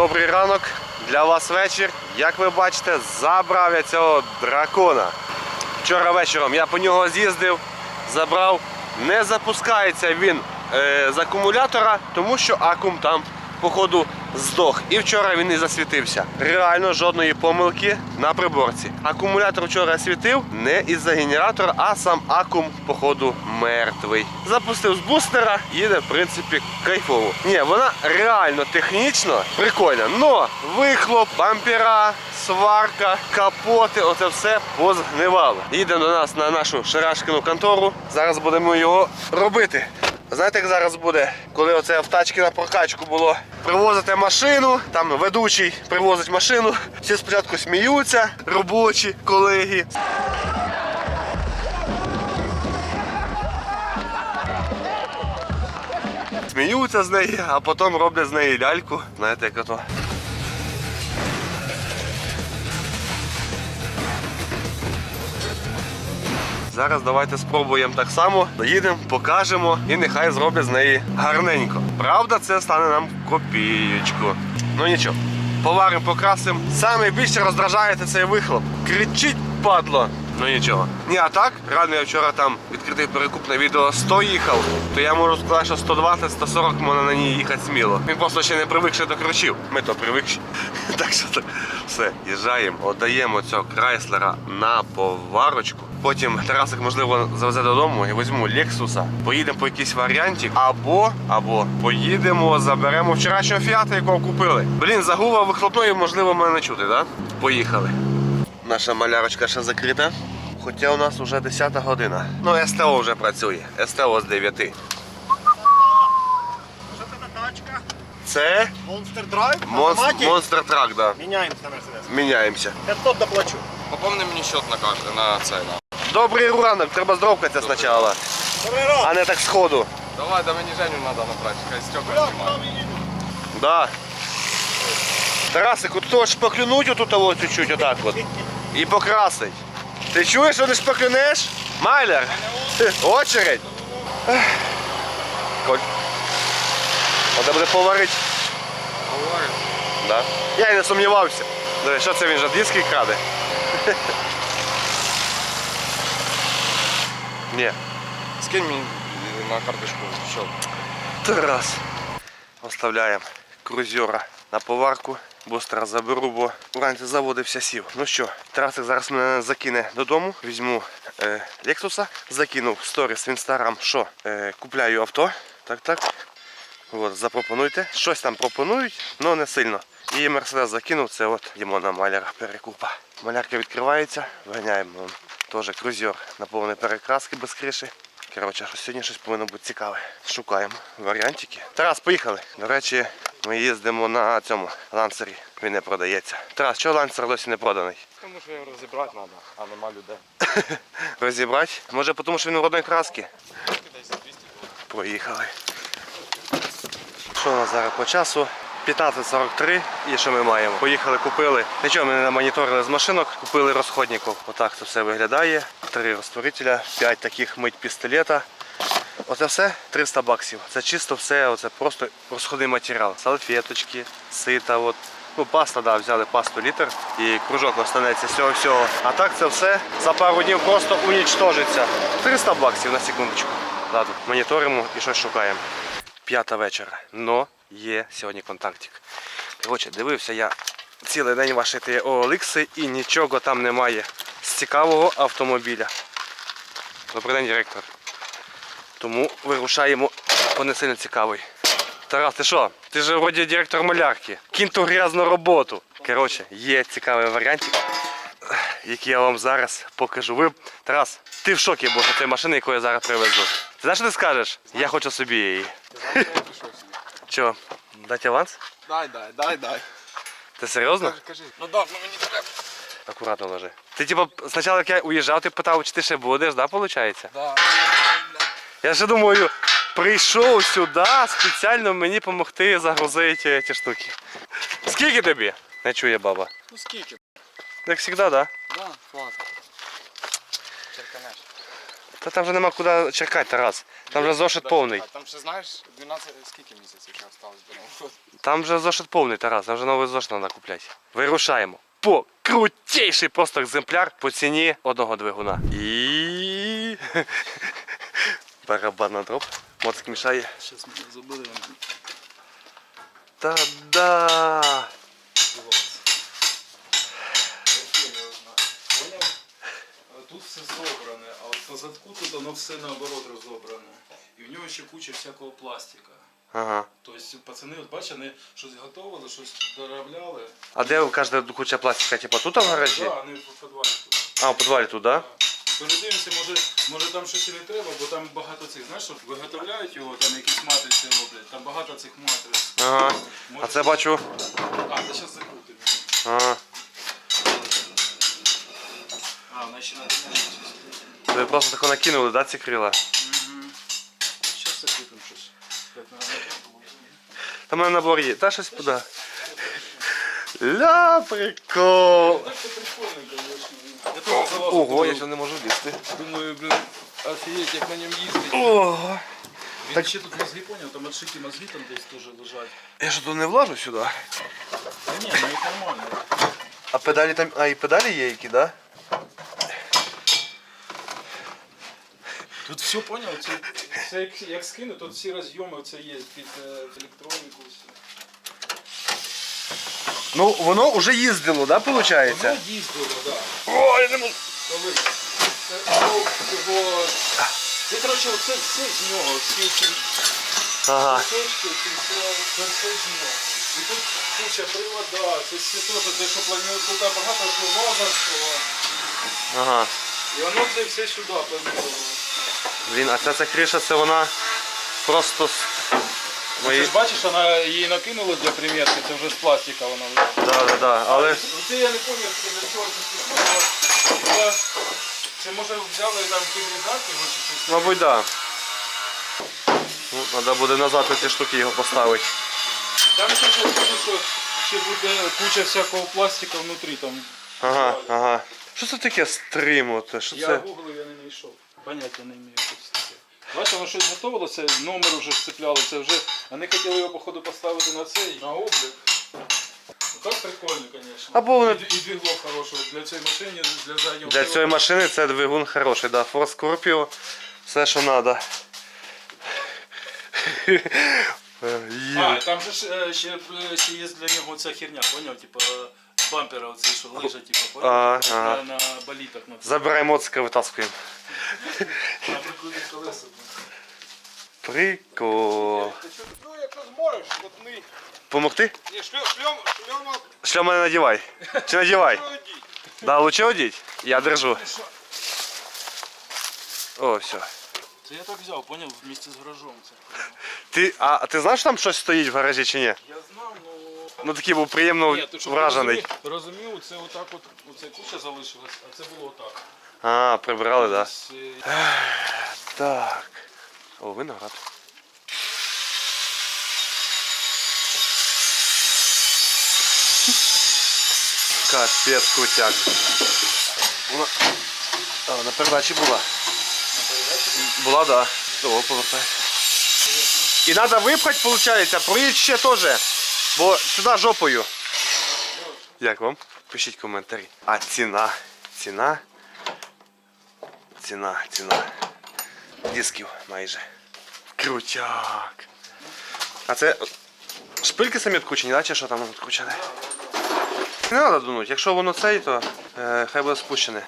Добрий ранок для вас вечір. Як ви бачите, забрав я цього дракона. Вчора вечором я по нього з'їздив, забрав. Не запускається він е, з акумулятора, тому що акум там, походу, здох. І вчора він не засвітився. Реально жодної помилки на приборці. Акумулятор вчора світив не із-за генератора, а сам акум, походу, мертвий. Запустив з бустера, їде, в принципі, кайфово. Ні, вона реально технічно прикольна. Но вихлоп, бампера, сварка, капоти, оце все позгнивало. Їде до нас на нашу шарашкину контору. Зараз будемо його робити. Знаєте, як зараз буде, коли оце в тачки на прокачку було привозити машину, там ведучий привозить машину, всі спочатку сміються, робочі колеги. Сміються з неї, а потім роблять з неї ляльку. Знаєте, як ото. Зараз давайте спробуємо так само. Доїдемо, покажемо і нехай зроблять з неї гарненько. Правда, це стане нам копієчку. Ну нічого. Поваримо, покрасимо. Саме більше роздражає цей вихлоп. Кричить, падло. Ну нічого. Ні, а так, реально я вчора там відкритий перекуп на відео 100 їхав, то я можу сказати, що 120-140 можна на ній їхати сміло. Він просто ще не привикши до кручів. Ми то привикші. Так що так. Все, їжджаємо, отдаємо цього крайслера на поварочку. Потім Тарасик, можливо, завезе додому і візьму Лексуса. Поїдемо по якийсь варіантик. Або, або поїдемо, заберемо вчорашнього фіата, якого купили. Блін, загула вихлопної, можливо, мене не чути, да? Поїхали. Наша малярочка ще закрита. Хоча у нас вже 10 година. Ну, СТО вже працює. СТО з 9. Що це за тачка? Це Monster Drive? монстр, трак, да. Міняємося на Мерседес. Міняємося. 500 доплачу. Поповни мені счет на карту на цей на. Добрий ранок, треба здоровкатися спочатку, а не так сходу. Давай, да мені Женю треба набрати, хай Степа знімає. Да. Тарасик, тут хочеш поклюнуть отут вот чуть-чуть отак от. І покрасить. Ти чуєш, що не шпаклюнеш? Майляр! Очередь! Коль. Треба буде поварити. Говорить. Да. Я й не сумнівався. Диви, Що це він же диски краде? Ні. Скинь мені на карточку счет. Тарас. Оставляємо крузера на поварку. Бустера заберу, бо вранці заводився сів. Ну що, Тарасик зараз мене закине додому. Візьму е, Лексуса, закинув в сторіс в інстаграм, що е, купляю авто. Так, так. От, запропонуйте. Щось там пропонують, але не сильно. І Мерседес закинув, це от Дімона Маляра перекупа. Малярка відкривається, вганяємо вон, теж крузер на повні перекраски без криші. Коротше, сьогодні щось повинно бути цікаве. Шукаємо варіантики. Тарас, поїхали. До речі, ми їздимо на цьому лансері. Він не продається. Тарас, чого лансер досі не проданий? Тому що його розібрати треба, а нема людей. Розібрати? Може, тому що він в одній краски? Поїхали. Що у нас зараз по часу? 15.43 і що ми маємо? Поїхали, купили. Нічого ми не намоніторили з машинок, купили розходників. Отак це все виглядає. Три розтворителя, 5 таких мить пістолета. Оце все 300 баксів. Це чисто все, оце просто розходний матеріал. Салфеточки, сита. От. Ну, паста, да, взяли пасту літр і кружок останеться з цього всього. А так це все за пару днів просто унічтожиться. 300 баксів на секундочку. Ладно, моніторимо і щось шукаємо. П'ята вечора. Но є сьогодні контактик. Коротше, дивився я цілий день ваші ті і нічого там немає з цікавого автомобіля. Добрий день, директор. Тому вирушаємо по не сильно цікавий. Тарас, ти що? Ти ж вроді директор малярки. Кінь ту грязну роботу. Коротше, є цікавий варіантик, який я вам зараз покажу. Ви, Тарас, ти в шокі від цієї машини, яку я зараз привезу. Ти знаєш, що ти скажеш? Я хочу собі її. Що, дати аванс? Дай, дай, дай, дай. Ти серйозно? Кажи. Ну да, ну мені треба. Акуратно ложи. Ти типу, спочатку, як я уїжджав, ти питав, чи ти ще будеш, да, виходить? Да. Я ще думаю, прийшов сюди спеціально мені допомогти загрузити ці штуки. Скільки тобі? Не чує баба. Ну скільки? Як завжди, так? Да? Да, хватить. Та там вже нема куди черкати, Тарас. Там вже зошит повний. Там ще знаєш, 12, скільки місяців ще осталось до Нового року? Там вже зошит повний, Тарас, там вже новий зошит треба купляти. Вирушаємо. По крутейший просто екземпляр по ціні одного двигуна. І барабан на дроп. Моцик мішає. Сейчас мы так. Та-да! Понял? А Тут все зобране, а от по задку тут воно все наоборот розобране. І в нього ще куча всякого пластика. Ага. Тобто пацани, от бачиш, вони щось готували, щось доробляли. А де кажете куча пластика? Типа тут в гаражі? Да, вони в підвалі тут. А, у підвалі тут, да? Передивимося, може, може там щось і не треба, бо там багато цих, знаєш, от виготовляють його, там якісь матриці роблять, там багато цих матриць. Ага. Може, А це бачу. А, це зараз закрутимо. Ага. А, вона ще надо щось. Ви просто тако накинули, да, ці крила? Зараз закрутимо щось. Так, надо було. Там мене набор є. Та щось куди. Ля, прикол. Так це прикольно, конечно. Я залазу Ого, думаю, я ще не можу лізти. Думаю, блин, офигеть, як на ньому їздить. Ого. Він ще тут мозги поняв, там отшиті мозги там десь теж лежать. Я що тут не влажу сюди? Та ні, ну їх нормально. А педалі там. А і педалі є які, да? Тут все поняв, це, це як, як скину, тут всі розйоми це є під е, електроніку. Все. Ну, воно вже їздило, да, виходить? Воно їздило, так. Да. Ой, не можу. Коли це його, його... Це, коротше, оце все з нього, всі ці Ага. кусочки, це все, це все з нього. І тут куча привода, це все теж, те, що планує, тут багато що вазовського. Ага. І воно це все сюди планувало. Блін, а ця, ця криша, це вона просто. з- Ти Мої... ж бачиш, вона її накинула для примірки, це вже з пластика вона. Да, да, да. Але Це я не пам'ятаю, для чого це слухало. Це може взяли там підрізати, його чи щось. Мабуть, да. Ну, треба буде назад ці штуки його поставити. Там ще щось буде, що ще буде куча всякого пластика внутрі там. Ага, ага. Що це таке? Що Я це? гуглив, я не знайшов. Поняття не маю, Бачиш, воно щось готувалося, номер вже сцепляли, це вже. Вони хотіли його, походу, поставити на цей, на облік. Ну так прикольно, звісно. Або вони- І, і двігло хороше для цієї машини, для заднього. Для цієї машини це двигун хороший, да. Ford Scorpio, все, що треба. А, там же ж е, ще, е, ще є для нього ця херня, поняв? Типа бампера оцей, що лежа, типа, А, поняв? ага. На, на болітах на Забирай моцика, витаскуємо. Колесах. Прикол. Ну якщо зможеш, скотни. Помогти? Ні, шльом, шльом, шльома, Шльома не надівай. Чи надівай? Да, лучше одіть? Я держу. О, все. Це я так взяв, поняв, вместе з гаражом. Це. Ти, а ти знаєш, що там щось стоїть в гаражі чи ні? Я знав, ну... Ну такий був приємно Ні, ти щоб вражений. Розумів, розумів, це отак от, оце куча залишилась, а це було отак. А, прибрали, так. Да. Ось, е, Так. О, виноград. Капець крутяк. Вона... А, на передачі була. на передачі. Була, да. О, повертай. І треба випхати, виходить, проїдь ще теж. Бо сюди жопою. Як вам? Пишіть коментарі. А ціна. Ціна. Ціна, ціна. Дисків майже. Крутяк. А це шпильки самі відкручені, да? чи що там відкручене? Не треба дунути. Якщо воно цей, то е, хай буде спущене.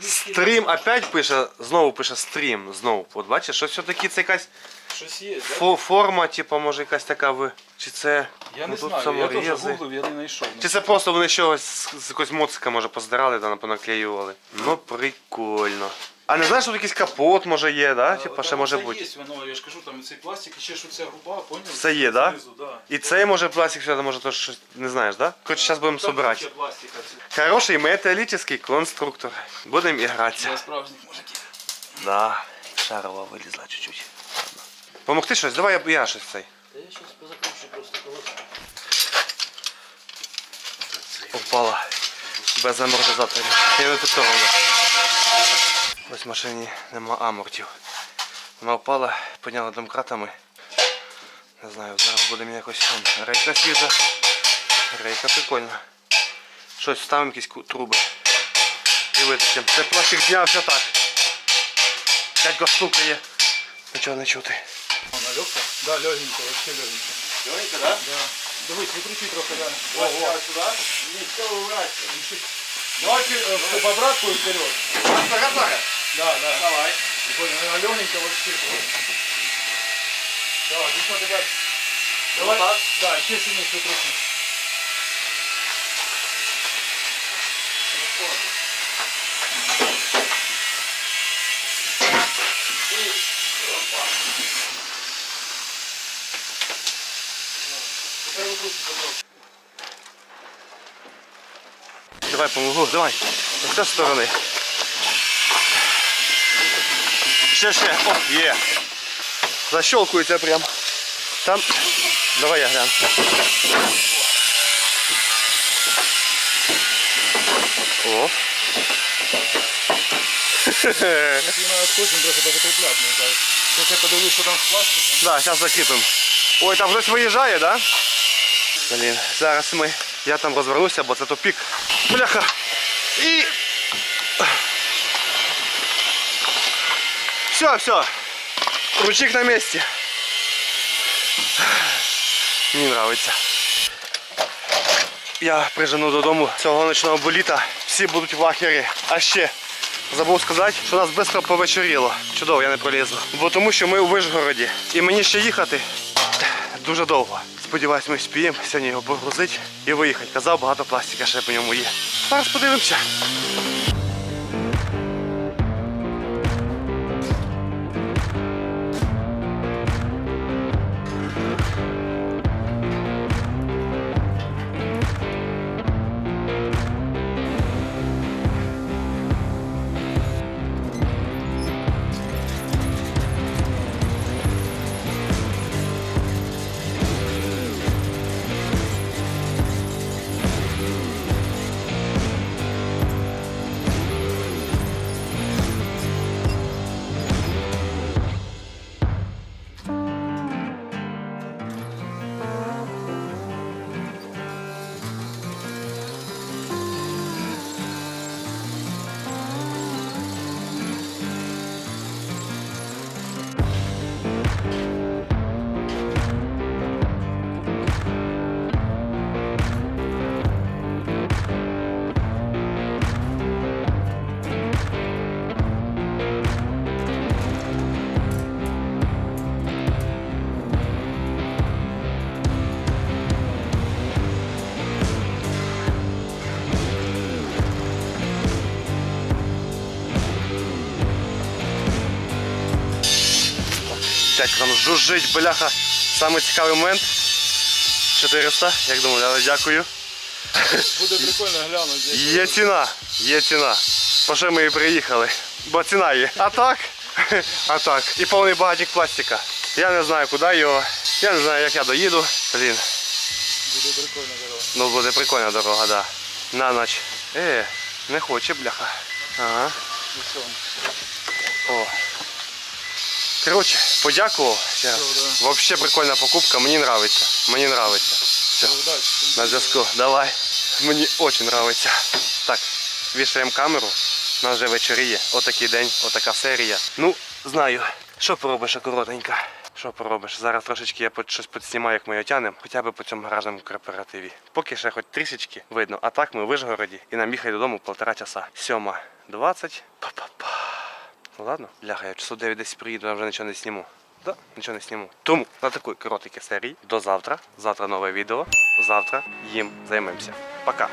Стрім опять пише, знову пише стрім, знову. От бачиш, що все-таки це якась Щось є, да? фо- форма, типу, може якась така в. Чи це. Я ну, не тут знаю, я теж саморізи. гуглив, я не знайшов. Чи це просто вони щось з- з якогось моцика може поздирали та понаклеювали. Ну прикольно. А не знаєш, тут якийсь капот може є, да? Типа ще може бути. Є воно, я ж кажу, там цей пластик, і ще що ця губа, поняв? Все є, да? Знизу, да. І цей може пластик сюди, може то щось не знаєш, да? Коротше, зараз будемо Там собирати. куча пластика. це Хороший металічний конструктор. Будемо гратися. Для справжніх мужиків. Да. Шарова вилізла чуть-чуть. Ладно. Помогти щось? Давай я, я щось цей. Та я зараз позакручу просто колеса. Упала. Без амортизаторів. Я не. Ось в машині нема амортів. Вона впала, підняла домкратами. Не знаю, зараз будемо якось. вон, Рейка свіжа. Рейка прикольна. Щось ставимо якісь труби. І витащимо. Це пластик знявся так. Дядько стукає. Нічого не чути. Вона легка? Да, легенько, вообще легенько. Легенько, да? Да. Дивись, викрути трохи, да. О, о. сюда? Ні, все вибирайся. Давайте по обратку и вперед. Готові? Да, да. Давай. Прикольно, она легенько вообще. просто. Так, здесь вот теперь. Давай. так? Да, еще сильнее трохи. Давай помогу, давай. З цієї сторони. Ще, ще. О, є. Защелкується прям. Там. Давай я гляну. О. Скотчем трохи позакрепляти, мені кажуть. Сейчас я подивлюсь, що там з пластиком. Да, зараз закріпимо. Ой, там хтось виїжджає, да? Блін, зараз ми. Я там розвернуся, бо це тупік. Бляха. І. Все, все. Ручник на місці. Мені подобається. Я прижену додому цього ночного боліта. Всі будуть в ахері. А ще забув сказати, що нас швидко повечеріло. Чудово, я не пролізу. Бо тому що ми у Вишгороді. І мені ще їхати дуже довго. Сподіваюсь, ми вспіємо сьогодні його погрузити і виїхати. Казав, багато пластика ще по ньому є. Зараз подивимося. Дядько там жужжить, бляха. Саме цікавий момент. 400, як домовляли, дякую. Буде прикольно глянути. Є ціна, є ціна. По що ми і приїхали. Бо ціна є. А так? А так. І повний багатник пластика. Я не знаю, куди його. Я не знаю, як я доїду. Блін. Буде прикольно дорога. Ну буде прикольна дорога, да. На ніч. Е, не хоче, бляха. Ага. Ну. О. Коротше, подякував раз. Вообще прикольна покупка, мені нравиться. Мені нравиться. Все. Удачі. На зв'язку. Давай. Мені дуже подобається. Так, вішаємо камеру. У нас вже вечоріє. Отакий день, отака серія. Ну, знаю. Що поробиш, коротенька? Що поробиш? Зараз трошечки я щось підснімаю, як ми його тянемо, хоча б по цьому гаражному кооперативі. Поки ще хоч трішечки видно. А так ми в Вишгороді і нам їхати додому полтора часа. Сьома 20. Па-па-па. Ну ладно, бляха, я часу 9 десь приїду, я вже нічого не сніму. Да, нічого не сніму. Тому на такої коротенькій серії до завтра. Завтра нове відео. Завтра їм займемося. Пока.